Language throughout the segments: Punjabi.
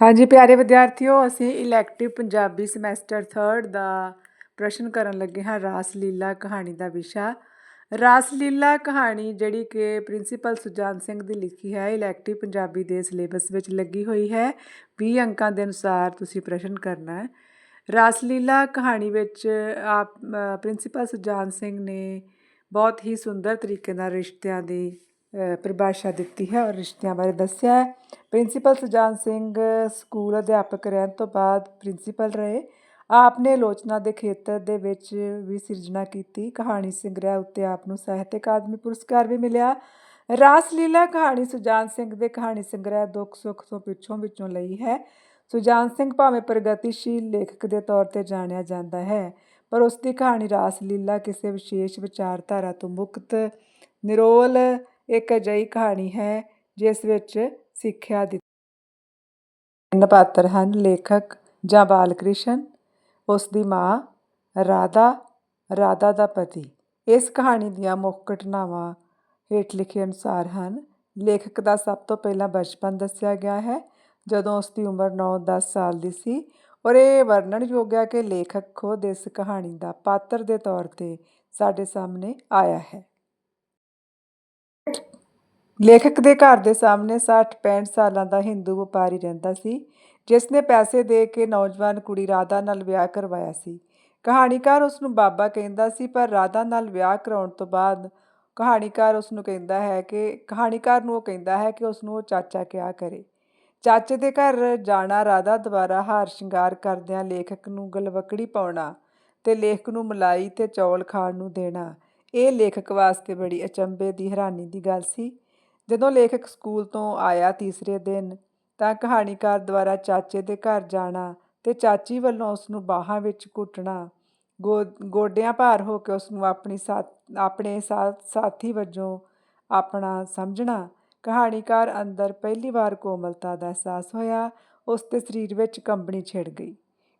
ਹਾਂਜੀ, ਪਿਆਰੇ ਵਿਦਿਆਰਥੀਓ, ਅਸੀਂ ਇਲੈਕਟਿਵ ਪੰਜਾਬੀ ਸਮੈਸਟਰ 3rd ਦਾ ਪ੍ਰਸ਼ਨ ਕਰਨ ਲੱਗੇ ਹਾਂ ਰਾਸ ਲੀਲਾ ਕਹਾਣੀ ਦਾ ਵਿਸ਼ਾ। ਰਾਸ ਲੀਲਾ ਕਹਾਣੀ ਜਿਹੜੀ ਕਿ ਪ੍ਰਿੰਸੀਪਲ ਸੁਜਾਨ ਸਿੰਘ ਦੀ ਲਿਖੀ ਹੈ ਇਲੈਕਟਿਵ ਪੰਜਾਬੀ ਦੇ ਸਿਲੇਬਸ ਵਿੱਚ ਲੱਗੀ ਹੋਈ ਹੈ। 20 ਅੰਕਾਂ ਦੇ ਅਨੁਸਾਰ ਤੁਸੀਂ ਪ੍ਰਸ਼ਨ ਕਰਨਾ ਹੈ। ਰਾਸ ਲੀਲਾ ਕਹਾਣੀ ਵਿੱਚ ਆਪ ਪ੍ਰਿੰਸੀਪਲ ਸੁਜਾਨ ਸਿੰਘ ਨੇ ਬਹੁਤ ਹੀ ਸੁੰਦਰ ਤਰੀਕੇ ਨਾਲ ਰਿਸ਼ਤਿਆਂ ਦੀ ਪਰਿਭਾਸ਼ਾ ਦਿੱਤੀ ਹੈ ਔਰ ਰਿਸ਼ਤਿਆਂ ਬਾਰੇ ਦੱਸਿਆ ਹੈ। ਪ੍ਰਿੰਸੀਪਲ ਸੁਜਾਨ ਸਿੰਘ ਸਕੂਲ ਅਧਿਆਪਕ ਰਹਿਣ ਤੋਂ ਬਾਅਦ ਪ੍ਰਿੰਸੀਪਲ ਰਹੇ। ਆਪ ਨੇ ਆਲੋਚਨਾ ਦੇ ਖੇਤਰ ਦੇ ਵਿੱਚ ਵੀ ਸਿਰਜਣਾ ਕੀਤੀ। ਕਹਾਣੀ ਸੰਗ੍ਰਹਿ ਉੱਤੇ ਆਪ ਨੂੰ ਸਾਹਿਤ ਅਕਾਦਮੀ ਪੁਰਸਕਾਰ ਵੀ ਮਿਲਿਆ। ਰਾਸ ਲੀਲਾ ਕਹਾਣੀ ਸੁਜਾਨ ਸਿੰਘ ਦੇ ਕਹਾਣੀ ਸੰਗ੍ਰਹਿ ਦੁੱਖ ਸੁੱਖ ਤੋਂ ਪਿੱਛੋਂ ਵਿੱਚੋਂ ਲਈ ਹੈ। ਸੁਜਾਨ ਸਿੰਘ ਭਾਵੇਂ ਪ੍ਰਗਤੀਸ਼ੀਲ ਲੇਖਕ ਦੇ ਤੌਰ ਤੇ ਜਾਣਿਆ ਜਾਂਦਾ ਹੈ, ਪਰ ਉਸ ਦੀ ਕਹਾਣੀ ਰਾਸ ਲੀਲਾ ਕਿਸੇ ਵਿਸ਼ੇਸ਼ ਵਿਚਾਰਧਾਰਾ ਤੋਂ ਮੁਕਤ, ਨਿਰੋਲ ਇੱਕ ਅਜਿਹੀ ਕਹਾਣੀ ਹੈ, ਜਿਸ ਵਿੱਚ ਸਿੱਖਿਆ ਦਿੱਤੀ ਤਿੰਨ ਪਾਤਰ ਹਨ, ਲੇਖਕ ਜਾਂ ਬਾਲਕ੍ਰਿਸ਼ਨ, ਉਸ ਦੀ ਮਾਂ, ਰਾਧਾ ਰਾਧਾ ਦਾ ਪਤੀ। ਇਸ ਕਹਾਣੀ ਦੀਆਂ ਮੁੱਖ ਘਟਨਾਵਾਂ ਹੇਠ ਲਿਖੇ ਅਨੁਸਾਰ ਹਨ। ਲੇਖਕ ਦਾ ਸਭ ਤੋਂ ਪਹਿਲਾਂ ਬਚਪਨ ਦੱਸਿਆ ਗਿਆ ਹੈ, ਜਦੋਂ ਉਸ ਦੀ ਉਮਰ 9-10 ਸਾਲ ਦੀ ਸੀ ਔਰ ਇਹ ਵਰਣਨਯੋਗ ਹੈ ਕਿ ਲੇਖਕ ਖੁਦ ਇਸ ਕਹਾਣੀ ਦਾ ਪਾਤਰ ਦੇ ਤੌਰ ਤੇ ਸਾਡੇ ਸਾਹਮਣੇ ਆਇਆ ਹੈ। ਲੇਖਕ ਦੇ ਘਰ ਦੇ ਸਾਹਮਣੇ 60-65 ਸਾਲਾਂ ਦਾ ਹਿੰਦੂ ਵਪਾਰੀ ਰਹਿੰਦਾ ਸੀ, ਜਿਸ ਨੇ ਪੈਸੇ ਦੇ ਕੇ ਨੌਜਵਾਨ ਕੁੜੀ ਰਾਧਾ ਨਾਲ ਵਿਆਹ ਕਰਵਾਇਆ ਸੀ। ਕਹਾਣੀਕਾਰ ਉਸ ਨੂੰ ਬਾਬਾ ਕਹਿੰਦਾ ਸੀ, ਪਰ ਰਾਧਾ ਨਾਲ ਵਿਆਹ ਕਰਾਉਣ ਤੋਂ ਬਾਅਦ ਕਹਾਣੀਕਾਰ ਉਸ ਨੂੰ ਕਹਿੰਦਾ ਹੈ ਕਿ, ਕਹਾਣੀਕਾਰ ਨੂੰ ਉਹ ਕਹਿੰਦਾ ਹੈ ਕਿ ਉਸ ਨੂੰ ਉਹ ਚਾਚਾ ਕਿਹਾ ਕਰੇ। ਚਾਚੇ ਦੇ ਘਰ ਜਾਣਾ, ਰਾਧਾ ਦੁਆਰਾ ਹਾਰ ਸ਼ਿੰਗਾਰ ਕਰਦਿਆਂ ਲੇਖਕ ਨੂੰ ਗਲਵਕੜੀ ਪਾਉਣਾ ਤੇ ਲੇਖਕ ਨੂੰ ਮਲਾਈ ਤੇ ਚੌਲ ਖਾਣ ਨੂੰ ਦੇਣਾ, ਇਹ ਲੇਖਕ ਵਾਸਤੇ ਬੜੀ ਅਚੰਭੇ ਦੀ ਹੈਰਾਨੀ ਦੀ ਗੱਲ ਸੀ। ਜਦੋਂ ਲੇਖਕ ਸਕੂਲ ਤੋਂ ਆਇਆ ਤੀਸਰੇ ਦਿਨ, ਤਾਂ ਕਹਾਣੀਕਾਰ ਦੁਆਰਾ ਚਾਚੇ ਦੇ ਘਰ ਜਾਣਾ ਤੇ ਚਾਚੀ ਵੱਲੋਂ ਉਸ ਨੂੰ ਬਾਹਾਂ ਵਿੱਚ ਘੁੱਟਣਾ, ਗੋ, ਗੋਡਿਆਂ ਭਾਰ ਹੋ ਕੇ ਉਸ ਨੂੰ ਆਪਣੀ ਸਾਥ, ਆਪਣੇ ਸਾਥੀ ਵਜੋਂ ਆਪਣਾ ਸਮਝਣਾ, ਕਹਾਣੀਕਾਰ ਅੰਦਰ ਪਹਿਲੀ ਵਾਰ ਕੋਮਲਤਾ ਦਾ ਅਹਿਸਾਸ ਹੋਇਆ, ਉਸ ਦੇ ਸਰੀਰ ਵਿੱਚ ਕੰਬਣੀ ਛਿੜ ਗਈ।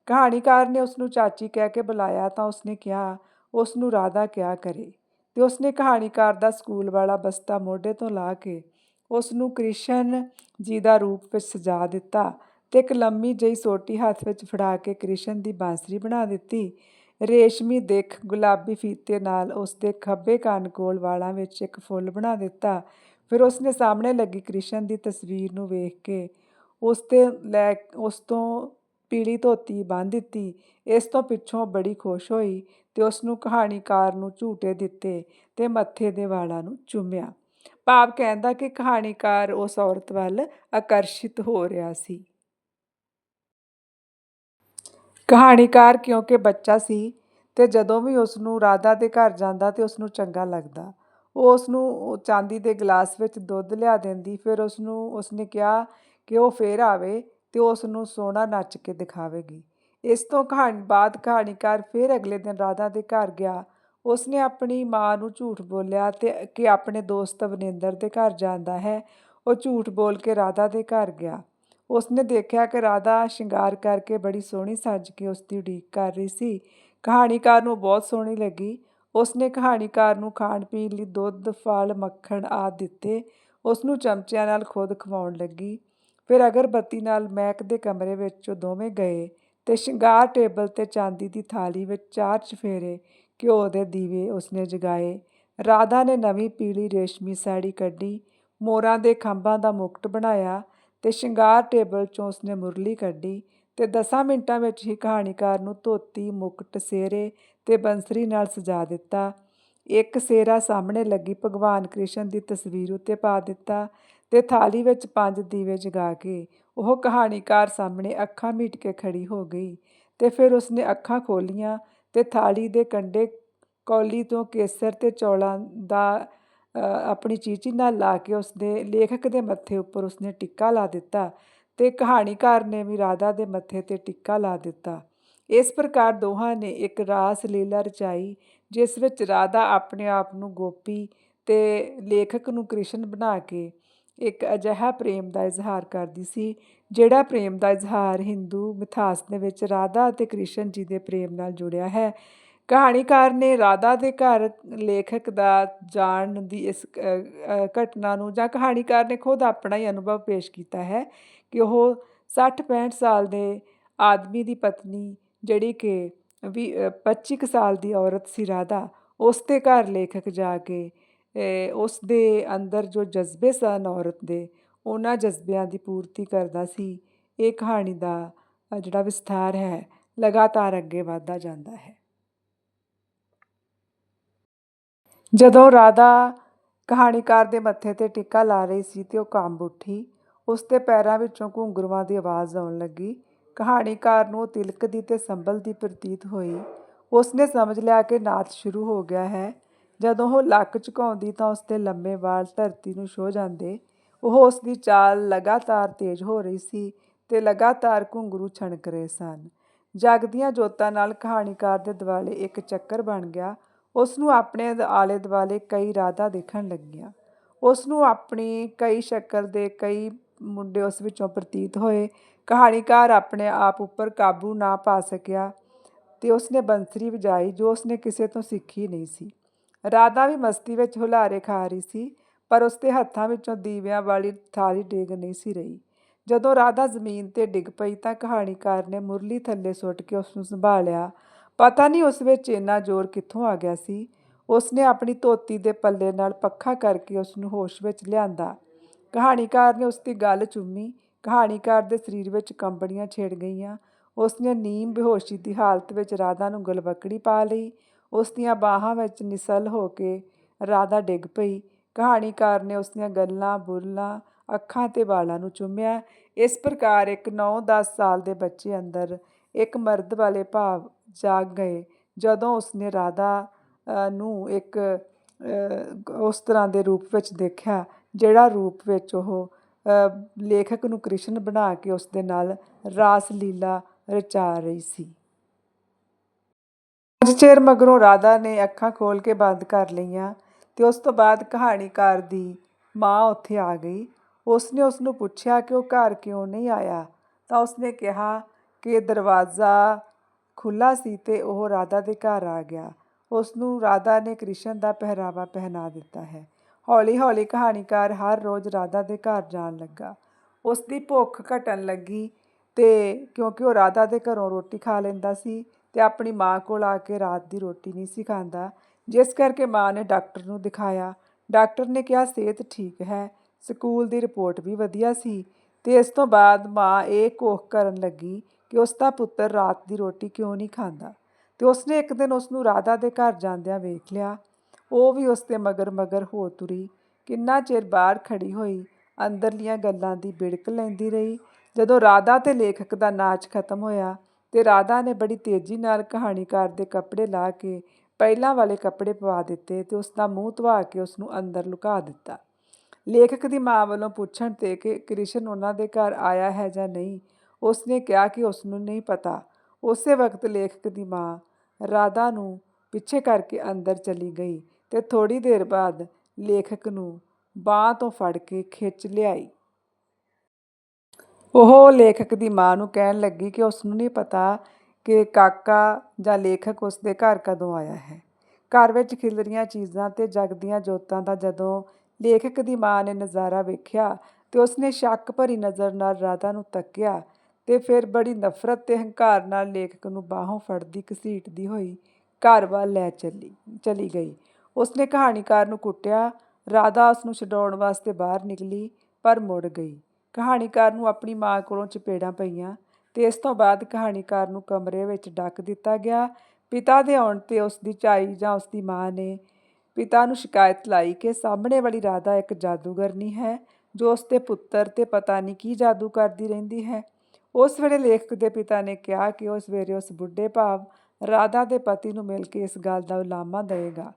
ਕਹਾਣੀਕਾਰ ਨੇ ਉਸ ਨੂੰ ਚਾਚੀ ਕਹਿ ਕੇ ਬੁਲਾਇਆ ਤਾਂ ਉਸਨੇ ਕਿਹਾ ਉਸ ਨੂੰ ਰਾਧਾ ਕਿਹਾ ਕਰੇ? ਅਤੇ ਉਸਨੇ ਕਹਾਣੀਕਾਰ ਦਾ ਸਕੂਲ ਵਾਲਾ ਬਸਤਾ ਮੋਢੇ ਤੋਂ ਲਾ ਕੇ ਉਸ ਨੂੰ ਕ੍ਰਿਸ਼ਨ ਜੀ ਦਾ ਰੂਪ ਵਿੱਚ ਸਜਾ ਦਿੱਤਾ ਅਤੇ ਇੱਕ ਲੰਮੀ ਜਿਹੀ ਸੋਟੀ ਹੱਥ ਵਿੱਚ ਫੜਾ ਕੇ ਕ੍ਰਿਸ਼ਨ ਦੀ ਬਾਂਸਰੀ ਬਣਾ ਦਿੱਤੀ। ਰੇਸ਼ਮੀ ਦਿੱਖ ਗੁਲਾਬੀ ਫੀਤੇ ਨਾਲ ਉਸ ਦੇ ਖੱਬੇ ਕੰਨ ਕੋਲ ਵਾਲਾਂ ਵਿੱਚ ਇੱਕ ਫੁੱਲ ਬਣਾ ਦਿੱਤਾ। ਫਿਰ ਉਸਨੇ ਸਾਹਮਣੇ ਲੱਗੀ ਕ੍ਰਿਸ਼ਨ ਦੀ ਤਸਵੀਰ ਨੂੰ ਵੇਖ ਕੇ ਉਸ ਤੇ ਲੈ ਉਸ ਤੋਂ ਪੀਲੀ ਧੋਤੀ ਬੰਨ੍ਹ ਦਿੱਤੀ। ਇਸ ਤੋਂ ਪਿੱਛੋਂ ਬੜੀ ਖੁਸ਼ ਹੋਈ ਤੇ ਉਸ ਨੂੰ ਕਹਾਣੀਕਾਰ ਨੂੰ ਝੂਟੇ ਦਿੱਤੇ ਤੇ ਮੱਥੇ ਦੇ ਵਾਲਾਂ ਨੂੰ ਚੁੰਮਿਆ। ਭਾਵ ਕਹਿੰਦਾ ਕਿ ਕਹਾਣੀਕਾਰ ਉਸ ਔਰਤ ਵੱਲ ਆਕਰਸ਼ਿਤ ਹੋ ਰਿਹਾ ਸੀ। ਕਹਾਣੀਕਾਰ ਕਿਉਂਕਿ ਬੱਚਾ ਸੀ ਤੇ ਜਦੋਂ ਵੀ ਉਸ ਨੂੰ ਰਾਧਾ ਦੇ ਘਰ ਜਾਂਦਾ ਤੇ ਉਸ ਨੂੰ ਚੰਗਾ ਲੱਗਦਾ। ਉਹ ਉਸ ਨੂੰ ਚਾਂਦੀ ਦੇ ਗਲਾਸ ਵਿੱਚ ਦੁੱਧ ਲਿਆ ਦਿੰਦੀ, ਫਿਰ ਉਸ ਨੂੰ ਉਸਨੇ ਕਿਹਾ ਕਿ ਉਹ ਫੇਰ ਆਵੇ ਤੇ ਉਸ ਨੂੰ ਸੋਹਣਾ ਨੱਚ ਕੇ ਦਿਖਾਵੇਗੀ। ਇਸ ਤੋਂ ਕਹਾਣੀ ਬਾਅਦ ਕਹਾਣੀਕਾਰ ਫਿਰ ਅਗਲੇ ਦਿਨ ਰਾਧਾ ਦੇ ਘਰ ਗਿਆ। ਉਸਨੇ ਆਪਣੀ ਮਾਂ ਨੂੰ ਝੂਠ ਬੋਲਿਆ ਤੇ ਕਿ ਆਪਣੇ ਦੋਸਤ ਅਵਨਿੰਦਰ ਦੇ ਘਰ ਜਾਂਦਾ ਹੈ। ਉਹ ਝੂਠ ਬੋਲ ਕੇ ਰਾਧਾ ਦੇ ਘਰ ਗਿਆ। ਉਸਨੇ ਦੇਖਿਆ ਕਿ ਰਾਧਾ ਸ਼ਿੰਗਾਰ ਕਰਕੇ ਬੜੀ ਸੋਹਣੀ ਸੱਜ ਕੇ ਉਸ ਦੀ ਉਡੀਕ ਕਰ ਰਹੀ ਸੀ। ਕਹਾਣੀਕਾਰ ਨੂੰ ਬਹੁਤ ਸੋਹਣੀ ਲੱਗੀ। ਉਸਨੇ ਕਹਾਣੀਕਾਰ ਨੂੰ ਖਾਣ ਪੀਣ ਲਈ ਦੁੱਧ, ਫਲ, ਮੱਖਣ ਆਦਿ ਦਿੱਤੇ। ਉਸ ਨੂੰ ਚਮਚਿਆਂ ਨਾਲ ਖੁਦ ਖਵਾਉਣ ਲੱਗੀ। ਫਿਰ ਅਗਰਬੱਤੀ ਨਾਲ ਮਹਿਕ ਦੇ ਕਮਰੇ ਵਿੱਚ ਉਹ ਦੋਵੇਂ ਗਏ। ਤੇ ਸ਼ਿੰਗਾਰ ਟੇਬਲ ਤੇ ਚਾਂਦੀ ਦੀ ਥਾਲੀ ਵਿੱਚ ਚਾਰ ਚਫੇਰੇ ਘਿਓ ਦੇ ਦੀਵੇ ਉਸਨੇ ਜਗਾਏ। ਰਾਧਾ ਨੇ ਨਵੀਂ ਪੀਲੀ ਰੇਸ਼ਮੀ ਸਾੜੀ ਕੱਢੀ, ਮੋਰਾਂ ਦੇ ਖੰਭਾਂ ਦਾ ਮੁਕਟ ਬਣਾਇਆ ਤੇ ਸ਼ਿੰਗਾਰ ਟੇਬਲ 'ਚੋਂ ਉਸਨੇ ਮੁਰਲੀ ਕੱਢੀ ਤੇ 10 ਮਿੰਟਾਂ ਵਿੱਚ ਹੀ ਕਹਾਣੀਕਾਰ ਨੂੰ ਧੋਤੀ, ਮੁਕਟ, ਸਿਹਰੇ ਤੇ ਬੰਸਰੀ ਨਾਲ ਸਜਾ ਦਿੱਤਾ। ਇੱਕ ਸਿਹਰਾ ਸਾਹਮਣੇ ਲੱਗੀ ਭਗਵਾਨ ਕ੍ਰਿਸ਼ਨ ਦੀ ਤਸਵੀਰ ਉੱਤੇ ਪਾ ਦਿੱਤਾ ਤੇ ਥਾਲੀ ਵਿੱਚ ਪੰਜ ਦੀਵੇ ਜਗਾ ਕੇ ਉਹ ਕਹਾਣੀਕਾਰ ਸਾਹਮਣੇ ਅੱਖਾਂ ਮੀਟ ਕੇ ਖੜੀ ਹੋ ਗਈ ਤੇ ਫਿਰ ਉਸਨੇ ਅੱਖਾਂ ਖੋਲੀਆਂ ਤੇ ਥਾਲੀ ਦੇ ਕੰਢੇ ਕੌਲੀ ਤੋਂ ਕੇਸਰ ਤੇ ਚੌਲਾਂ ਦਾ ਆਪਣੀ ਚੀਚੀ ਨਾਲ ਲਾ ਕੇ ਉਸਦੇ ਲੇਖਕ ਦੇ ਮੱਥੇ ਉੱਪਰ ਉਸਨੇ ਟਿੱਕਾ ਲਾ ਦਿੱਤਾ ਤੇ ਕਹਾਣੀਕਾਰ ਨੇ ਵੀ ਰਾਧਾ ਦੇ ਮੱਥੇ ਤੇ ਟਿੱਕਾ ਲਾ ਦਿੱਤਾ। ਇਸ ਪ੍ਰਕਾਰ ਦੋਹਾਂ ਨੇ ਇੱਕ ਰਾਸ ਲੀਲਾ ਰਚਾਈ, ਜਿਸ ਵਿੱਚ ਰਾਧਾ ਆਪਣੇ ਆਪ ਨੂੰ ਗੋਪੀ ਤੇ ਲੇਖਕ ਨੂੰ ਕ੍ਰਿਸ਼ਨ ਬਣਾ ਕੇ ਇੱਕ ਅਜਿਹਾ ਪ੍ਰੇਮ ਦਾ ਇਜ਼ਹਾਰ ਕਰਦੀ ਸੀ, ਜਿਹੜਾ ਪ੍ਰੇਮ ਦਾ ਇਜ਼ਹਾਰ ਹਿੰਦੂ ਮਿਥਾਸ ਦੇ ਵਿੱਚ ਰਾਧਾ ਅਤੇ ਕ੍ਰਿਸ਼ਨ ਜੀ ਦੇ ਪ੍ਰੇਮ ਨਾਲ ਜੁੜਿਆ ਹੈ। ਕਹਾਣੀਕਾਰ ਨੇ ਰਾਧਾ ਦੇ ਘਰ ਲੇਖਕ ਦਾ ਜਾਣ ਦੀ ਇਸ ਘਟਨਾ ਨੂੰ ਜਾਂ ਕਹਾਣੀਕਾਰ ਨੇ ਖੁਦ ਆਪਣਾ ਹੀ ਅਨੁਭਵ ਪੇਸ਼ ਕੀਤਾ ਹੈ ਕਿ ਉਹ 60-65 ਸਾਲ ਦੇ ਆਦਮੀ ਦੀ ਪਤਨੀ ਜਿਹੜੀ ਕਿ ਵੀ 25 ਕੁ ਸਾਲ ਦੀ ਔਰਤ ਸੀ ਰਾਧਾ, ਉਸ ਦੇ ਘਰ ਲੇਖਕ ਜਾ ਕੇ ਉਸ ਦੇ ਅੰਦਰ ਜੋ ਜਜ਼ਬੇ ਸਨ ਔਰਤ ਦੇ, ਉਹਨਾਂ ਜਜ਼ਬਿਆਂ ਦੀ ਪੂਰਤੀ ਕਰਦਾ ਸੀ। ਇਹ ਕਹਾਣੀ ਦਾ ਜਿਹੜਾ ਵਿਸਥਾਰ ਹੈ, ਲਗਾਤਾਰ ਅੱਗੇ ਵਧਦਾ ਜਾਂਦਾ ਹੈ। ਜਦੋਂ ਰਾਧਾ ਕਹਾਣੀਕਾਰ ਦੇ ਮੱਥੇ ਤੇ ਟਿੱਕਾ ਲਾ ਰਹੀ ਸੀ ਤੇ ਉਹ ਕੰਬ ਉੱਠੀ ਉਸ ਦੇ ਪੈਰਾਂ ਵਿੱਚੋਂ ਘੁੰਗਰੂਆਂ ਦੀ ਆਵਾਜ਼ ਆਉਣ ਲੱਗੀ। ਕਹਾਣੀਕਾਰ ਨੂੰ ਉਹ ਤਿਲਕਦੀ ਤੇ ਸੰਭਲਦੀ ਪ੍ਰਤੀਤ ਹੋਈ। ਉਸਨੇ ਸਮਝ ਲਿਆ ਕਿ ਨਾਚ ਸ਼ੁਰੂ ਹੋ ਗਿਆ ਹੈ। ਜਦੋਂ ਉਹ ਲੱਕ ਝੁਕਾਉਂਦੀ ਤਾਂ ਉਸਦੇ ਲੰਮੇ ਵਾਲ ਧਰਤੀ ਨੂੰ ਛੋ ਜਾਂਦੇ। ਉਹ ਉਸ ਦੀ ਚਾਲ ਲਗਾਤਾਰ ਤੇਜ਼ ਹੋ ਰਹੀ ਸੀ ਤੇ ਲਗਾਤਾਰ ਘੁੰਗਰੂ ਛਣਕ ਰਹੇ ਸਨ। ਜਗਦੀਆਂ ਜੋਤਾਂ ਨਾਲ ਕਹਾਣੀਕਾਰ ਦੇ ਦੁਆਲੇ ਇੱਕ ਚੱਕਰ ਬਣ ਗਿਆ। ਉਸ ਨੂੰ ਆਪਣੇ ਆਲੇ ਦੁਆਲੇ ਕਈ ਰਾਧਾ ਦੇਖਣ ਲੱਗੀਆਂ। ਉਸ ਨੂੰ ਆਪਣੀ ਕਈ ਸ਼ਕਲ ਦੇ ਕਈ ਮੁੰਡੇ ਉਸ ਵਿੱਚੋਂ ਪ੍ਰਤੀਤ ਹੋਏ। ਕਹਾਣੀਕਾਰ ਆਪਣੇ ਆਪ ਉੱਪਰ ਕਾਬੂ ਨਾ ਪਾ ਸਕਿਆ ਤੇ ਉਸਨੇ ਬੰਸਰੀ ਵਜਾਈ ਜੋ ਉਸਨੇ ਕਿਸੇ ਤੋਂ ਸਿੱਖੀ ਨਹੀਂ ਸੀ। ਰਾਧਾ ਵੀ ਮਸਤੀ ਵਿੱਚ ਹੁਲਾਰੇ ਖਾ ਰਹੀ ਸੀ, ਪਰ ਉਸਦੇ ਹੱਥਾਂ ਵਿੱਚੋਂ ਦੀਵਿਆਂ ਵਾਲੀ ਥਾਲੀ ਡਿੱਗ ਨਹੀਂ ਸੀ ਰਹੀ। ਜਦੋਂ ਰਾਧਾ ਜ਼ਮੀਨ ਤੇ ਡਿੱਗ ਪਈ ਤਾਂ ਕਹਾਣੀਕਾਰ ਨੇ ਮੁਰਲੀ ਥੱਲੇ ਸੁੱਟ ਕੇ ਉਸ ਨੂੰ ਸੰਭਾਲਿਆ। ਪਤਾ ਨਹੀਂ ਉਸ ਵਿੱਚ ਇੰਨਾ ਜ਼ੋਰ ਕਿੱਥੋਂ ਆ ਗਿਆ ਸੀ। ਉਸਨੇ ਆਪਣੀ ਧੋਤੀ ਦੇ ਪੱਲੇ ਨਾਲ ਪੱਖਾ ਕਰਕੇ ਉਸ ਨੂੰ ਹੋਸ਼ ਵਿੱਚ ਲਿਆਂਦਾ। ਕਹਾਣੀਕਾਰ ਨੇ ਉਸ ਦੀ ਗੱਲ ਚੁੰਮੀ। ਕਹਾਣੀਕਾਰ ਦੇ ਸਰੀਰ ਵਿੱਚ ਕੰਬਣੀਆਂ ਛੇੜ ਗਈਆਂ। ਉਸਨੇ ਨੀਮ ਬੇਹੋਸ਼ੀ ਦੀ ਹਾਲਤ ਵਿੱਚ ਰਾਧਾ ਨੂੰ ਗਲਵਕੜੀ ਪਾ ਲਈ। ਉਸ ਦੀਆਂ ਬਾਹਾਂ ਵਿੱਚ ਨਿਸਲ ਹੋ ਕੇ ਰਾਧਾ ਡਿੱਗ ਪਈ। ਕਹਾਣੀਕਾਰ ਨੇ ਉਸ ਦੀਆਂ ਗੱਲਾਂ ਬੁੱਲਾਂ ਅੱਖਾਂ ਤੇ ਵਾਲਾਂ ਨੂੰ ਚੁੰਮਿਆ। ਇਸ ਪ੍ਰਕਾਰ ਇੱਕ 9-10 ਸਾਲ ਦੇ ਬੱਚੇ ਅੰਦਰ ਇੱਕ ਮਰਦ ਵਾਲੇ ਭਾਵ ਜਾਗ ਗਏ। ਜਦੋਂ ਉਸਨੇ ਰਾਧਾ ਨੂੰ ਇੱਕ ਉਸ ਤਰ੍ਹਾਂ ਦੇ ਰੂਪ ਵਿੱਚ ਦੇਖਿਆ, ਜਿਹੜਾ ਰੂਪ ਵਿੱਚ ਉਹ ਲੇਖਕ ਨੂੰ ਕ੍ਰਿਸ਼ਨ ਬਣਾ ਕੇ ਉਸ ਦੇ ਨਾਲ ਰਾਸ ਲੀਲਾ ਰਚਾ ਰਹੀ ਸੀ। ਕੁਝ ਚਿਰ ਮਗਰੋਂ ਰਾਧਾ ਨੇ ਅੱਖਾਂ ਖੋਲ੍ਹ ਕੇ ਬੰਦ ਕਰ ਲਈਆਂ ਅਤੇ ਉਸ ਤੋਂ ਬਾਅਦ ਕਹਾਣੀਕਾਰ ਦੀ ਮਾਂ ਉੱਥੇ ਆ ਗਈ। ਉਸਨੇ ਉਸ ਨੂੰ ਪੁੱਛਿਆ ਕਿ ਉਹ ਘਰ ਕਿਉਂ ਨਹੀਂ ਆਇਆ? ਤਾਂ ਉਸਨੇ ਕਿਹਾ ਕਿ ਦਰਵਾਜ਼ਾ ਖੁੱਲ੍ਹਾ ਸੀ ਅਤੇ ਉਹ ਰਾਧਾ ਦੇ ਘਰ ਆ ਗਿਆ। ਉਸ ਨੂੰ ਰਾਧਾ ਨੇ ਕ੍ਰਿਸ਼ਨ ਦਾ ਪਹਿਰਾਵਾ ਪਹਿਨਾ ਦਿੱਤਾ ਹੈ। ਹੌਲੀ-ਹੌਲੀ ਕਹਾਣੀਕਾਰ ਹਰ ਰੋਜ਼ ਰਾਧਾ ਦੇ ਘਰ ਜਾਣ ਲੱਗਾ। ਉਸ ਦੀ ਭੁੱਖ ਘਟਣ ਲੱਗੀ ਤੇ ਕਿਉਂਕਿ ਉਹ ਰਾਧਾ ਦੇ ਘਰੋਂ ਰੋਟੀ ਖਾ ਲੈਂਦਾ ਸੀ ਤੇ ਆਪਣੀ ਮਾਂ ਕੋਲ ਆ ਕੇ ਰਾਤ ਦੀ ਰੋਟੀ ਨਹੀਂ ਸੀ ਖਾਂਦਾ। ਜਿਸ ਕਰਕੇ ਮਾਂ ਨੇ ਡਾਕਟਰ ਨੂੰ ਦਿਖਾਇਆ। ਡਾਕਟਰ ਨੇ ਕਿਹਾ, ਸਿਹਤ ਠੀਕ ਹੈ। ਸਕੂਲ ਦੀ ਰਿਪੋਰਟ ਵੀ ਵਧੀਆ ਸੀ। ਤੇ ਇਸ ਤੋਂ ਬਾਅਦ ਮਾਂ ਇਹ ਕੋਖ ਕਰਨ ਲੱਗੀ ਕਿ ਉਸ ਦਾ ਪੁੱਤਰ ਰਾਤ ਦੀ ਰੋਟੀ ਕਿਉਂ ਨਹੀਂ ਖਾਂਦਾ। ਤੇ ਉਸਨੇ ਇੱਕ ਦਿਨ ਉਸ ਨੂੰ ਰਾਧਾ ਦੇ ਘਰ ਜਾਂਦਿਆਂ ਵੇਖ ਲਿਆ। ਉਹ ਵੀ ਉਸ ਦੇ ਮਗਰ ਮਗਰ ਹੋ ਤੁਰੀ। ਕਿੰਨਾ ਚਿਰ ਬਾਹਰ ਖੜੀ ਹੋਈ। ਅੰਦਰਲੀਆਂ ਗੱਲਾਂ ਦੀ ਬਿੜਕ ਲੈਂਦੀ ਰਹੀ। ਜਦੋਂ ਰਾਧਾ ਤੇ ਲੇਖਕ ਦਾ ਨਾਚ ਖਤਮ ਹੋਇਆ ਤੇ ਰਾਧਾ ਨੇ ਬੜੀ ਤੇਜ਼ੀ ਨਾਲ ਕਹਾਣੀਕਾਰ ਦੇ ਕੱਪੜੇ ਲਾ ਕੇ ਪਹਿਲਾਂ ਵਾਲੇ ਕੱਪੜੇ ਪਵਾ ਦਿੱਤੇ ਤੇ ਉਸ ਦਾ ਮੂੰਹ ਧਵਾ ਕੇ ਉਸ ਨੂੰ ਅੰਦਰ ਲੁਕਾ ਦਿੱਤਾ। ਲੇਖਕ ਦੀ ਮਾਂ ਵੱਲੋਂ ਪੁੱਛਣ ਤੇ ਕਿ ਕ੍ਰਿਸ਼ਨ ਉਹਨਾਂ ਦੇ ਘਰ ਆਇਆ ਹੈ ਜਾਂ ਨਹੀਂ ਉਸ ਨੇ ਕਿਹਾ ਕਿ ਉਸ ਨੂੰ ਨਹੀਂ ਪਤਾ। ਉਸੇ ਵਕਤ ਲੇਖਕ ਦੀ ਮਾਂ ਰਾਧਾ ਨੂੰ ਪਿੱਛੇ ਕਰਕੇ ਅੰਦਰ ਚਲੀ ਗਈ ਤੇ ਥੋੜੀ ਦੇਰ ਬਾਅਦ ਲੇਖਕ ਨੂੰ ਬਾਹ ਤੋਂ ਫੜ ਕੇ ਖਿੱਚ ਲਿਆਈ। ਉਹ ਲੇਖਕ ਦੀ ਮਾਂ ਨੂੰ ਕਹਿਣ ਲੱਗੀ ਕਿ ਉਸ ਨੂੰ ਨਹੀਂ ਪਤਾ ਕਿ ਕਾਕਾ ਜਾਂ ਲੇਖਕ ਉਸ ਦੇ ਘਰ ਕਦੋਂ ਆਇਆ ਹੈ। ਘਰ ਵਿੱਚ ਖਿਲਰੀਆਂ ਚੀਜ਼ਾਂ ਤੇ ਜਗਦੀਆਂ ਜੋਤਾਂ ਦਾ ਜਦੋਂ ਲੇਖਕ ਦੀ ਮਾਂ ਨੇ ਨਜ਼ਾਰਾ ਵੇਖਿਆ ਤੇ ਉਸਨੇ ਸ਼ੱਕ ਭਰੀ ਨਜ਼ਰ ਨਾਲ ਰਾਧਾ ਨੂੰ ਤੱਕਿਆ ਤੇ ਫਿਰ ਬੜੀ ਨਫ਼ਰਤ ਤੇ ਹੰਕਾਰ ਨਾਲ ਲੇਖਕ ਨੂੰ ਬਾਹੋਂ ਫੜਦੀ ਘਸੀਟਦੀ ਹੋਈ ਘਰ ਵੱਲ ਲੈ ਚੱਲੀ, ਚਲੀ ਗਈ। ਉਸਨੇ ਕਹਾਣੀਕਾਰ ਨੂੰ ਕੁੱਟਿਆ, ਰਾਧਾ ਉਸ ਨੂੰ ਛਡਾਉਣ ਵਾਸਤੇ ਬਾਹਰ ਨਿਕਲੀ, ਪਰ ਮੁੜ ਗਈ। ਕਹਾਣੀਕਾਰ ਨੂੰ ਆਪਣੀ ਮਾਂ ਕੋਲੋਂ ਚਪੇੜਾਂ ਪਈਆਂ ਤੇ ਇਸ ਤੋਂ ਬਾਅਦ ਕਹਾਣੀਕਾਰ ਨੂੰ ਕਮਰੇ ਵਿੱਚ ਡੱਕ ਦਿੱਤਾ ਗਿਆ। ਪਿਤਾ ਦੇ ਆਉਣ ਤੇ ਉਸ ਦੀ ਝਾਈ ਜਾਂ ਉਸ ਦੀ ਮਾਂ ਨੇ ਪਿਤਾ ਨੂੰ ਸ਼ਿਕਾਇਤ ਲਾਈ ਕਿ ਸਾਹਮਣੇ ਵਾਲੀ ਰਾਧਾ ਇੱਕ ਜਾਦੂਗਰਨੀ ਹੈ, ਜੋ ਉਸ ਦੇ ਪੁੱਤਰ ਤੇ ਪਤਾ ਨਹੀਂ ਕੀ ਜਾਦੂ ਕਰਦੀ ਰਹਿੰਦੀ ਹੈ। ਉਸ ਵੇਲੇ ਲੇਖਕ ਦੇ ਪਿਤਾ ਨੇ ਕਿਹਾ ਕਿ ਉਹ ਸਵੇਰੇ ਉਸ ਬੁੱਢੇ ਭਾਵ ਰਾਧਾ ਦੇ ਪਤੀ ਨੂੰ ਮਿਲ ਕੇ ਇਸ ਗੱਲ ਦਾ ਉਲਾਮਾ ਦੇਵੇਗਾ।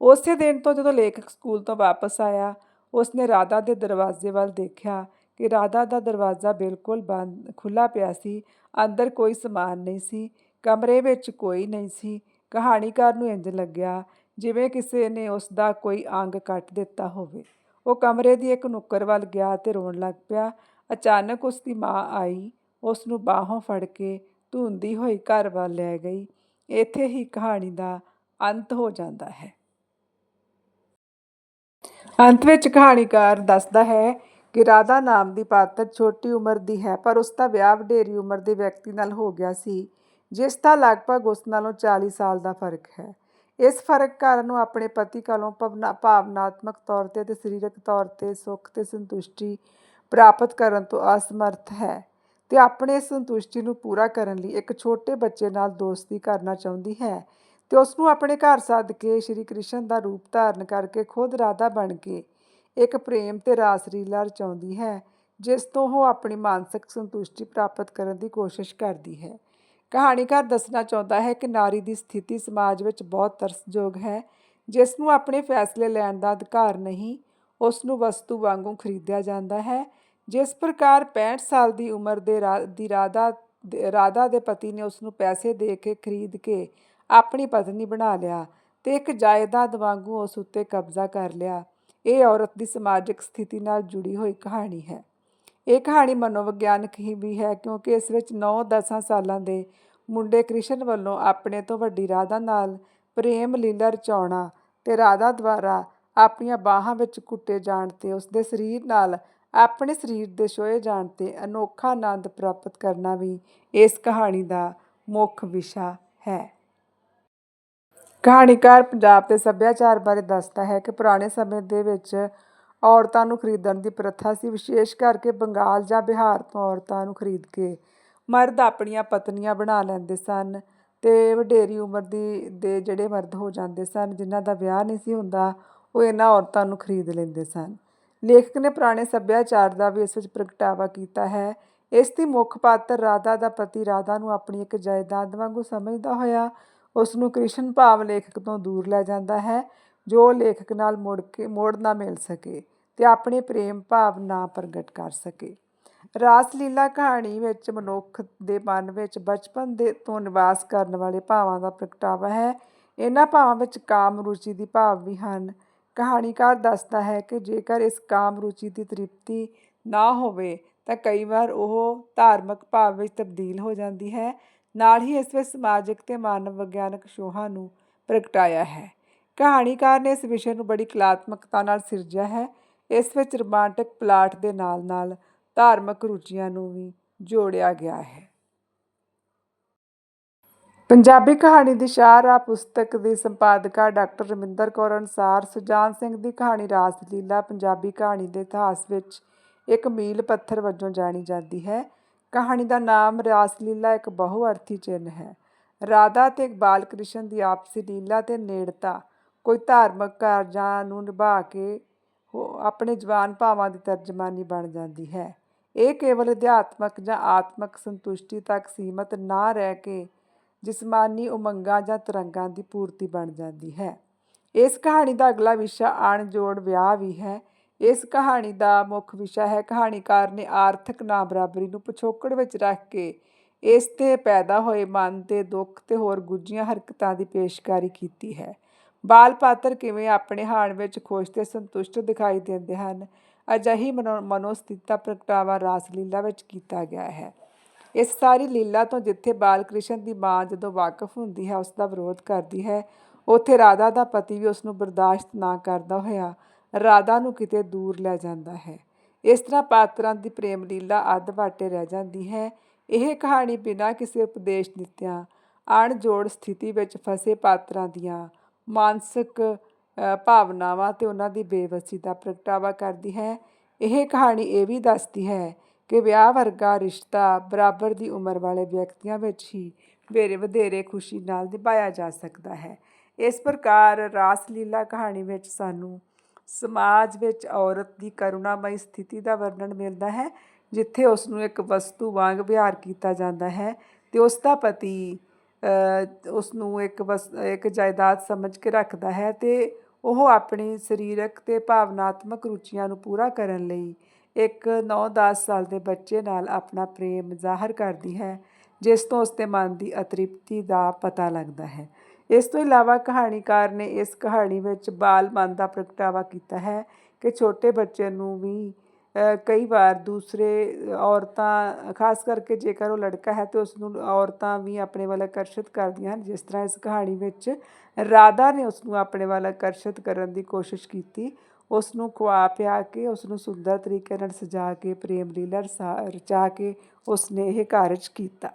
ਉਸੇ ਦਿਨ ਤੋਂ ਜਦੋਂ ਲੇਖਕ ਸਕੂਲ ਤੋਂ ਵਾਪਸ ਆਇਆ ਉਸਨੇ ਰਾਧਾ ਦੇ ਦਰਵਾਜ਼ੇ ਵੱਲ ਦੇਖਿਆ ਕਿ ਰਾਧਾ ਦਾ ਦਰਵਾਜ਼ਾ ਬਿਲਕੁਲ ਬੰਦ ਖੁੱਲਾ ਪਿਆ ਸੀ। ਅੰਦਰ ਕੋਈ ਸਮਾਨ ਨਹੀਂ ਸੀ। ਕਮਰੇ ਵਿੱਚ ਕੋਈ ਨਹੀਂ ਸੀ। ਕਹਾਣੀਕਾਰ ਨੂੰ ਇੰਜ ਲੱਗਿਆ ਜਿਵੇਂ ਕਿਸੇ ਨੇ ਉਸ ਦਾ ਕੋਈ ਅੰਗ ਕੱਟ ਦਿੱਤਾ ਹੋਵੇ। ਉਹ ਕਮਰੇ ਦੀ ਇੱਕ ਨੁੱਕਰ ਵੱਲ ਗਿਆ ਤੇ ਰੋਣ ਲੱਗ ਪਿਆ। ਅਚਾਨਕ ਉਸ ਦੀ ਮਾਂ ਆਈ। ਉਸ ਨੂੰ ਬਾਹੋਂ ਫੜ ਕੇ ਧੁੰਦੀ ਹੋਈ ਘਰ ਵੱਲ ਲੈ ਗਈ। ਇੱਥੇ ਹੀ ਕਹਾਣੀ ਦਾ ਅੰਤ ਹੋ ਜਾਂਦਾ ਹੈ। ਅੰਤ ਵਿੱਚ ਕਹਾਣੀਕਾਰ ਦੱਸਦਾ ਹੈ ਕਿ ਰਾਧਾ ਨਾਮ ਦੀ ਪਾਤਰ ਛੋਟੀ ਉਮਰ ਦੀ ਹੈ, ਪਰ ਉਸ ਦਾ ਵਿਆਹ ਵਡੇਰੀ ਉਮਰ ਦੇ ਵਿਅਕਤੀ ਨਾਲ ਹੋ ਗਿਆ ਸੀ, ਜਿਸ ਦਾ ਲਗਭਗ ਉਸ ਨਾਲੋਂ 40 ਸਾਲ ਦਾ ਫ਼ਰਕ ਹੈ। ਇਸ ਫ਼ਰਕ ਕਾਰਨ ਉਹ ਆਪਣੇ ਪਤੀ ਕੋਲੋਂ ਭਾਵਨਾ, ਭਾਵਨਾਤਮਕ ਤੌਰ ਤੇ ਤੇ ਸਰੀਰਕ ਤੌਰ ਤੇ ਸੁੱਖ ਤੇ ਸੰਤੁਸ਼ਟੀ ਪ੍ਰਾਪਤ ਕਰਨ ਤੋਂ ਅਸਮਰਥ ਹੈ ਤੇ ਆਪਣੇ ਇਸ ਸੰਤੁਸ਼ਟੀ ਨੂੰ ਪੂਰਾ ਕਰਨ ਲਈ ਇੱਕ ਛੋਟੇ ਬੱਚੇ ਨਾਲ ਦੋਸਤੀ ਕਰਨਾ ਚਾਹੁੰਦੀ ਹੈ ਤੇ ਉਸ ਨੂੰ ਆਪਣੇ ਘਰ ਸੱਦ ਕੇ ਸ਼੍ਰੀ ਕ੍ਰਿਸ਼ਨ ਦਾ ਰੂਪ ਧਾਰਨ ਕਰਕੇ ਖੁਦ ਰਾਧਾ ਬਣ ਕੇ ਇੱਕ ਪ੍ਰੇਮ ਤੇ ਰਾਸ ਲੀਲਾ ਰਚਾਉਂਦੀ ਹੈ, ਜਿਸ ਤੋਂ ਉਹ ਆਪਣੀ ਮਾਨਸਿਕ ਸੰਤੁਸ਼ਟੀ ਪ੍ਰਾਪਤ ਕਰਨ ਦੀ ਕੋਸ਼ਿਸ਼ ਕਰਦੀ ਹੈ। ਕਹਾਣੀਕਾਰ ਦੱਸਣਾ ਚਾਹੁੰਦਾ ਹੈ ਕਿ ਨਾਰੀ ਦੀ ਸਥਿਤੀ ਸਮਾਜ ਵਿੱਚ ਬਹੁਤ ਤਰਸਯੋਗ ਹੈ। ਜਿਸ ਨੂੰ ਆਪਣੇ ਫੈਸਲੇ ਲੈਣ ਦਾ ਅਧਿਕਾਰ ਨਹੀਂ, ਉਸ ਨੂੰ ਵਸਤੂ ਵਾਂਗੂ ਖਰੀਦਿਆ ਜਾਂਦਾ ਹੈ। ਜਿਸ ਪ੍ਰਕਾਰ 65 ਸਾਲ ਦੀ ਉਮਰ ਦੇ ਰਾ- ਦੀ ਰਾਧਾ, ਦੇ- ਰਾਧਾ ਦੇ ਪਤੀ ਨੇ ਉਸ ਨੂੰ ਪੈਸੇ ਦੇ ਕੇ ਖਰੀਦ ਕੇ ਆਪਣੀ ਪਤਨੀ ਬਣਾ ਲਿਆ ਤੇ ਇੱਕ ਜਾਇਦਾਦ ਵਾਂਗੂ ਉਸ ਉੱਤੇ ਕਬਜ਼ਾ ਕਰ ਲਿਆ। ਇਹ ਔਰਤ ਦੀ ਸਮਾਜਿਕ ਸਥਿਤੀ ਨਾਲ ਜੁੜੀ ਹੋਈ ਕਹਾਣੀ ਹੈ। ਇਹ ਕਹਾਣੀ ਮਨੋਵਿਗਿਆਨਕ ਹੀ ਵੀ ਹੈ ਕਿਉਂਕਿ ਇਸ ਵਿੱਚ 9-10 ਸਾਲਾਂ ਦੇ ਮੁੰਡੇ ਕ੍ਰਿਸ਼ਨ ਵੱਲੋਂ ਆਪਣੇ ਤੋਂ ਵੱਡੀ ਰਾਧਾ ਨਾਲ ਪ੍ਰੇਮ ਲੀਲਾ ਰਚਾਉਣਾ ਤੇ ਰਾਧਾ ਦੁਆਰਾ ਆਪਣੀਆਂ ਬਾਹਾਂ ਵਿੱਚ ਕੁੱਟੇ ਜਾਣ ਤੇ ਉਸ ਦੇ ਸਰੀਰ ਨਾਲ ਆਪਣੇ ਸਰੀਰ ਦੇ ਛੋਏ ਜਾਣ ਤੇ ਅਨੋਖਾ ਆਨੰਦ ਪ੍ਰਾਪਤ ਕਰਨਾ ਵੀ ਇਸ ਕਹਾਣੀ ਦਾ ਮੁੱਖ ਵਿਸ਼ਾ ਹੈ। ਕਹਾਣੀਕਾਰ ਪੰਜਾਬ ਦੇ ਸੱਭਿਆਚਾਰ ਬਾਰੇ ਦੱਸਦਾ ਹੈ ਕਿ ਪੁਰਾਣੇ ਸਮੇਂ ਦੇ ਵਿੱਚ ਔਰਤਾਂ ਨੂੰ ਖਰੀਦਣ ਦੀ ਪ੍ਰਥਾ ਸੀ, ਵਿਸ਼ੇਸ਼ ਕਰਕੇ ਬੰਗਾਲ ਜਾਂ ਬਿਹਾਰ ਤੋਂ ਔਰਤਾਂ ਨੂੰ ਖਰੀਦ ਕੇ ਮਰਦ ਆਪਣੀਆਂ ਪਤਨੀਆਂ ਬਣਾ ਲੈਂਦੇ ਸਨ ਤੇ ਵਡੇਰੀ ਉਮਰ ਦੀ, ਦੇ ਜਿਹੜੇ ਮਰਦ ਹੋ ਜਾਂਦੇ ਸਨ, ਜਿਨ੍ਹਾਂ ਦਾ ਵਿਆਹ ਨਹੀਂ ਸੀ ਹੁੰਦਾ, ਉਹ ਇਹਨਾਂ ਔਰਤਾਂ ਨੂੰ ਖਰੀਦ ਲੈਂਦੇ ਸਨ। ਲੇਖਕ ਨੇ ਪੁਰਾਣੇ ਸੱਭਿਆਚਾਰ ਦਾ ਵੀ ਇਸ ਵਿੱਚ ਪ੍ਰਗਟਾਵਾ ਕੀਤਾ ਹੈ। ਇਸ ਦੀ ਮੁੱਖ ਪਾਤਰ ਰਾਧਾ ਦਾ ਪਤੀ ਰਾਧਾ ਨੂੰ ਆਪਣੀ ਇੱਕ ਜਾਇਦਾਦ ਵਾਂਗੂ ਸਮਝਦਾ ਹੋਇਆ ਉਸ ਨੂੰ ਕ੍ਰਿਸ਼ਨ ਭਾਵ ਲੇਖਕ ਤੋਂ ਦੂਰ ਲੈ ਜਾਂਦਾ ਹੈ, ਜੋ ਲੇਖਕ ਨਾਲ ਮੁੜ ਕੇ, ਮੋੜ ਨਾ ਮਿਲ ਸਕੇ ਤੇ ਆਪਣੇ ਪ੍ਰੇਮ ਭਾਵ ਨਾ ਪ੍ਰਗਟ ਕਰ ਸਕੇ। ਰਾਸ ਲੀਲਾ ਕਹਾਣੀ ਵਿੱਚ ਮਨੁੱਖ ਦੇ ਮਨ ਵਿੱਚ ਬਚਪਨ ਦੇ ਤੋਂ ਨਿਵਾਸ ਕਰਨ ਵਾਲੇ ਭਾਵਾਂ ਦਾ ਪ੍ਰਗਟਾਵਾ ਹੈ। ਇਹਨਾਂ ਭਾਵਾਂ ਵਿੱਚ ਕਾਮ ਰੁਚੀ ਦੀ ਭਾਵ ਵੀ ਹਨ। ਕਹਾਣੀਕਾਰ ਦੱਸਦਾ ਹੈ ਕਿ ਜੇਕਰ ਇਸ ਕਾਮ ਰੁਚੀ ਦੀ ਤ੍ਰਿਪਤੀ ਨਾ ਹੋਵੇ ਤਾਂ ਕਈ ਵਾਰ ਉਹ ਧਾਰਮਿਕ ਭਾਵ ਵਿੱਚ ਤਬਦੀਲ ਹੋ ਜਾਂਦੀ ਹੈ। ਨਾਲ ਹੀ ਇਸ ਵਿੱਚ ਸਮਾਜਿਕ ਤੇ ਮਾਨਵ ਵਿਗਿਆਨਕ ਸ਼ੋਹਾਂ ਨੂੰ ਪ੍ਰਗਟਾਇਆ ਹੈ। ਕਹਾਣੀਕਾਰ ਨੇ ਇਸ ਵਿਸ਼ੇ ਨੂੰ ਬੜੀ ਕਲਾਤਮਕਤਾ ਨਾਲ ਸਿਰਜਿਆ ਹੈ। ਇਸ ਵਿੱਚ ਰੋਮਾਂਟਿਕ ਪਲਾਟ ਦੇ ਨਾਲ-ਨਾਲ ਧਾਰਮਿਕ ਰੁਚੀਆਂ ਨੂੰ ਵੀ ਜੋੜਿਆ ਗਿਆ ਹੈ। ਪੰਜਾਬੀ ਕਹਾਣੀ ਦੀ ਸ਼ਾਹਰਾਹ ਪੁਸਤਕ ਦੀ ਸੰਪਾਦਕਾ ਡਾਕਟਰ ਰਮਿੰਦਰ ਕੌਰ ਅਨੁਸਾਰ ਸੁਜਾਨ ਸਿੰਘ ਦੀ ਕਹਾਣੀ ਰਾਸਲੀਲਾ ਪੰਜਾਬੀ ਕਹਾਣੀ ਦੇ ਇਤਿਹਾਸ ਵਿੱਚ ਇੱਕ ਮੀਲ ਪੱਥਰ ਵਜੋਂ ਜਾਣੀ ਜਾਂਦੀ ਹੈ। ਕਹਾਣੀ ਦਾ ਨਾਮ ਰਾਸ ਲੀਲਾ ਇੱਕ ਬਹੁਅਰਥੀ ਚਿੰਨ੍ਹ ਹੈ। ਰਾਧਾ ਤੇ ਬਾਲ ਕ੍ਰਿਸ਼ਨ ਦੀ ਆਪਸੀ ਲੀਲਾ ਤੇ ਨੇੜਤਾ, ਕੋਈ ਧਾਰਮਿਕ ਕਾਰਜਾਂ ਨੂੰ ਨਿਭਾ ਕੇ ਉਹ ਆਪਣੇ ਜਵਾਨ ਭਾਵਾਂ ਦੀ ਤਰਜਮਾਨੀ ਬਣ ਜਾਂਦੀ ਹੈ। ਇਹ ਕੇਵਲ ਅਧਿਆਤਮਕ ਜਾਂ ਆਤਮਿਕ ਸੰਤੁਸ਼ਟੀ ਤੱਕ ਸੀਮਤ ਨਾ ਰਹਿ ਕੇ ਜਿਸਮਾਨੀ ਉਮੰਗਾਂ ਜਾਂ ਤਰੰਗਾਂ ਦੀ ਪੂਰਤੀ ਬਣ ਜਾਂਦੀ ਹੈ। ਇਸ ਕਹਾਣੀ ਦਾ ਅਗਲਾ ਵਿਸ਼ਾ ਅਣਜੋੜ ਵਿਆਹ ਵੀ ਹੈ। ਇਸ ਕਹਾਣੀ ਦਾ ਮੁੱਖ ਵਿਸ਼ਾ ਹੈ ਕਹਾਣੀਕਾਰ ਨੇ ਆਰਥਿਕ ਨਾ ਬਰਾਬਰੀ ਨੂੰ ਪਿਛੋਕੜ ਵਿੱਚ ਰੱਖ ਕੇ ਇਸ ਤੇ ਪੈਦਾ ਹੋਏ ਮਨ ਦੇ ਦੁੱਖ ਤੇ ਹੋਰ ਗੁੱਝੀਆਂ ਹਰਕਤਾਂ ਦੀ ਪੇਸ਼ਕਾਰੀ ਕੀਤੀ ਹੈ। ਬਾਲ ਪਾਤਰ ਕਿਵੇਂ ਆਪਣੇ ਹਾਣ ਵਿੱਚ ਖੁਸ਼ ਤੇ ਸੰਤੁਸ਼ਟ ਦਿਖਾਈ ਦਿੰਦੇ ਹਨ, ਅਜਿਹੀ ਮਨੋ ਦਾ ਪ੍ਰਗਟਾਵਾ ਰਾਸ ਲੀਲਾ ਵਿੱਚ ਕੀਤਾ ਗਿਆ ਹੈ। ਇਸ ਸਾਰੀ ਲੀਲਾ ਤੋਂ ਜਿੱਥੇ ਬਾਲ ਕ੍ਰਿਸ਼ਨ ਦੀ ਮਾਂ ਜਦੋਂ ਵਾਕਫ ਹੁੰਦੀ ਹੈ, ਉਸ ਦਾ ਵਿਰੋਧ ਕਰਦੀ ਹੈ, ਉੱਥੇ ਰਾਧਾ ਦਾ ਪਤੀ ਵੀ ਉਸ ਨੂੰ ਬਰਦਾਸ਼ਤ ਨਾ ਕਰਦਾ ਹੋਇਆ ਰਾਧਾ ਨੂੰ ਕਿਤੇ ਦੂਰ ਲੈ ਜਾਂਦਾ ਹੈ। ਇਸ ਤਰ੍ਹਾਂ ਪਾਤਰਾਂ ਦੀ ਪ੍ਰੇਮ ਲੀਲਾ ਅੱਧ ਵਾਟੇ ਰਹਿ ਜਾਂਦੀ ਹੈ। ਇਹ ਕਹਾਣੀ ਬਿਨਾਂ ਕਿਸੇ ਉਪਦੇਸ਼ ਦਿੱਤਿਆਂ ਅਣਜੋੜ ਸਥਿਤੀ ਵਿੱਚ ਫਸੇ ਪਾਤਰਾਂ ਦੀਆਂ ਮਾਨਸਿਕ ਭਾਵਨਾਵਾਂ ਤੇ ਉਹਨਾਂ ਦੀ ਬੇਵਸੀ ਦਾ ਪ੍ਰਗਟਾਵਾ ਕਰਦੀ ਹੈ। ਇਹ ਕਹਾਣੀ ਇਹ ਵੀ ਦੱਸਦੀ ਹੈ ਕਿ ਵਿਆਹ ਵਰਗਾ ਰਿਸ਼ਤਾ ਬਰਾਬਰ ਦੀ ਉਮਰ ਵਾਲੇ ਵਿਅਕਤੀਆਂ ਵਿੱਚ ਹੀ ਵੇਰੇ ਵਧੇਰੇ ਖੁਸ਼ੀ ਨਾਲ ਨਿਭਾਇਆ ਜਾ ਸਕਦਾ ਹੈ। ਇਸ ਪ੍ਰਕਾਰ ਰਾਸ ਲੀਲਾ ਕਹਾਣੀ ਵਿੱਚ ਸਾਨੂੰ ਸਮਾਜ ਵਿੱਚ ਔਰਤ ਦੀ ਕਰੁਣਾਮਈ ਸਥਿਤੀ ਦਾ ਵਰਣਨ ਮਿਲਦਾ ਹੈ, ਜਿੱਥੇ ਉਸ ਨੂੰ ਇੱਕ ਵਸਤੂ ਵਾਂਗ ਵਿਹਾਰ ਕੀਤਾ ਜਾਂਦਾ ਹੈ ਤੇ ਉਸ ਦਾ ਪਤੀ ਉਸ ਨੂੰ ਇੱਕ ਵਸ, ਇੱਕ ਜਾਇਦਾਦ ਸਮਝ ਕੇ ਰੱਖਦਾ ਹੈ ਤੇ ਉਹ ਆਪਣੀ ਸਰੀਰਕ ਤੇ ਭਾਵਨਾਤਮਕ ਰੁਚੀਆਂ ਨੂੰ ਪੂਰਾ ਕਰਨ ਲਈ ਇੱਕ 9-10 ਸਾਲ ਦੇ ਬੱਚੇ ਨਾਲ ਆਪਣਾ ਪ੍ਰੇਮ ਜ਼ਾਹਰ ਕਰਦੀ ਹੈ, ਜਿਸ ਤੋਂ ਉਸ ਦੇ ਮਨ ਦੀ ਅਤ੍ਰਿਪਤੀ ਦਾ ਪਤਾ ਲੱਗਦਾ ਹੈ। ਇਸ ਤੋਂ ਇਲਾਵਾ ਕਹਾਣੀਕਾਰ ਨੇ ਇਸ ਕਹਾਣੀ ਵਿੱਚ ਬਾਲ ਮਨ ਦਾ ਪ੍ਰਗਟਾਵਾ ਕੀਤਾ ਹੈ ਕਿ ਛੋਟੇ ਬੱਚੇ ਨੂੰ ਵੀ ਕਈ ਵਾਰ ਦੂਸਰੇ ਔਰਤਾਂ, ਖਾਸ ਕਰਕੇ ਜੇਕਰ ਉਹ ਲੜਕਾ ਹੈ ਤੇ ਉਸ ਨੂੰ ਔਰਤਾਂ ਵੀ ਆਪਣੇ ਵੱਲ ਆਕਰਸ਼ਿਤ ਕਰਦੀਆਂ ਹਨ, ਜਿਸ ਤਰ੍ਹਾਂ ਇਸ ਕਹਾਣੀ ਵਿੱਚ ਰਾਧਾ ਨੇ ਉਸ ਨੂੰ ਆਪਣੇ ਵੱਲ ਆਕਰਸ਼ਿਤ ਕਰਨ ਦੀ ਕੋਸ਼ਿਸ਼ ਕੀਤੀ। ਉਸ ਨੂੰ ਖਵਾ ਪਿਆ ਕੇ ਉਸ ਨੂੰ ਸੁੰਦਰ ਤਰੀਕੇ ਨਾਲ ਸਜਾ ਕੇ, ਪ੍ਰੇਮ ਲੀਲਾ ਰਸਾ, ਰਚਾ ਕੇ ਉਸਨੇ ਇਹ ਕਾਰਜ ਕੀਤਾ।